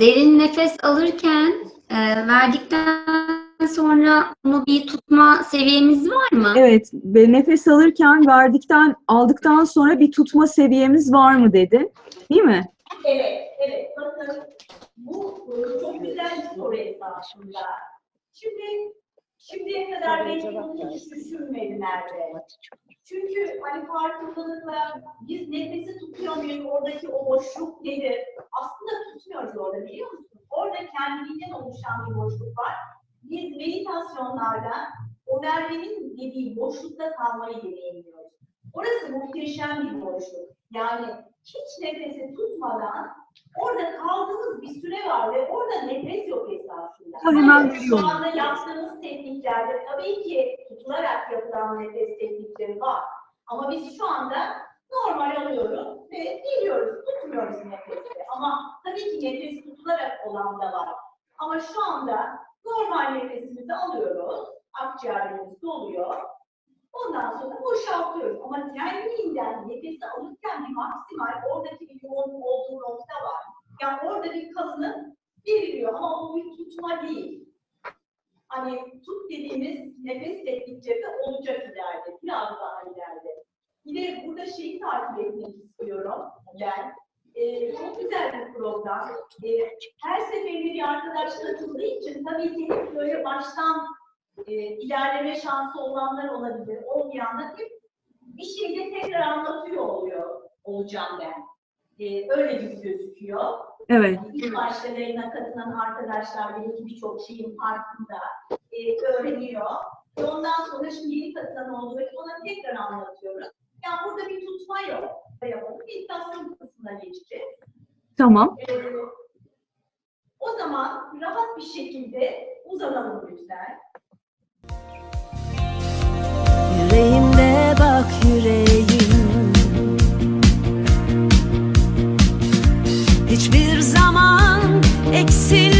derin nefes alırken e, verdikten sonra bunu bir tutma seviyemiz var mı? Evet, ve nefes alırken verdikten, aldıktan sonra bir tutma seviyemiz var mı dedi. Değil mi? Evet, evet. Bakın bu çok güzel bir soru esasında. Şimdi şimdiye kadar belki bunu hiç düşünmedim Merve. Çünkü hani farkındalıkla biz nefesi tutuyor muyuz, oradaki o boşluk nedir? Aslında tutmuyoruz orada biliyor musun? Orada kendiliğinden oluşan bir boşluk var. Biz meditasyonlarda o Merve'nin dediği boşlukta kalmayı deneyimliyoruz. Orası muhteşem bir boşluk. Yani hiç nefesi tutmadan orada kaldığımız bir süre var ve orada nefes yok esasında. Ha, hemen. Şu anda yaptığımız tekniklerde tabii ki tutularak yapılan nefes teknikleri var. Ama biz şu anda normal alıyoruz ve geliyoruz, tutmuyoruz nefesi. Ama tabii ki nefes tutularak olan da var. Ama şu anda normal nefesimizi alıyoruz, akciğerlerimiz doluyor. Ondan sonra boşaltıyoruz. Ama kendiliğinden nefesi alırken bir maksimal oradaki bir yoğun olduğu nokta var. Bir kalınım veriliyor ama bu bir tutma değil. Hani tut dediğimiz nefes teknikleri de olacak ileride, biraz daha ileride. Yine burada şeyi takip etmek istiyorum ben. Ee, çok güzel bir program. Ee, her seferinde bir arkadaş katıldığı için tabii ki hep böyle baştan e, ilerleme şansı olanlar olabilir. Olmayanlar hep bir şeyde tekrar anlatıyor oluyor olacağım ben. Ee, öyle gibi gözüküyor. Evet. İlk başlarına katılan arkadaşlar belki birçok şeyin farkında e, öğreniyor. Ve ondan sonra şimdi yeni katılan olduğu için ona tekrar anlatıyorum. Yani burada bir tutma yok. Yapalım. Meditasyon kısmına geçeceğiz. Tamam. Ee, o zaman rahat bir şekilde uzanalım lütfen. eksil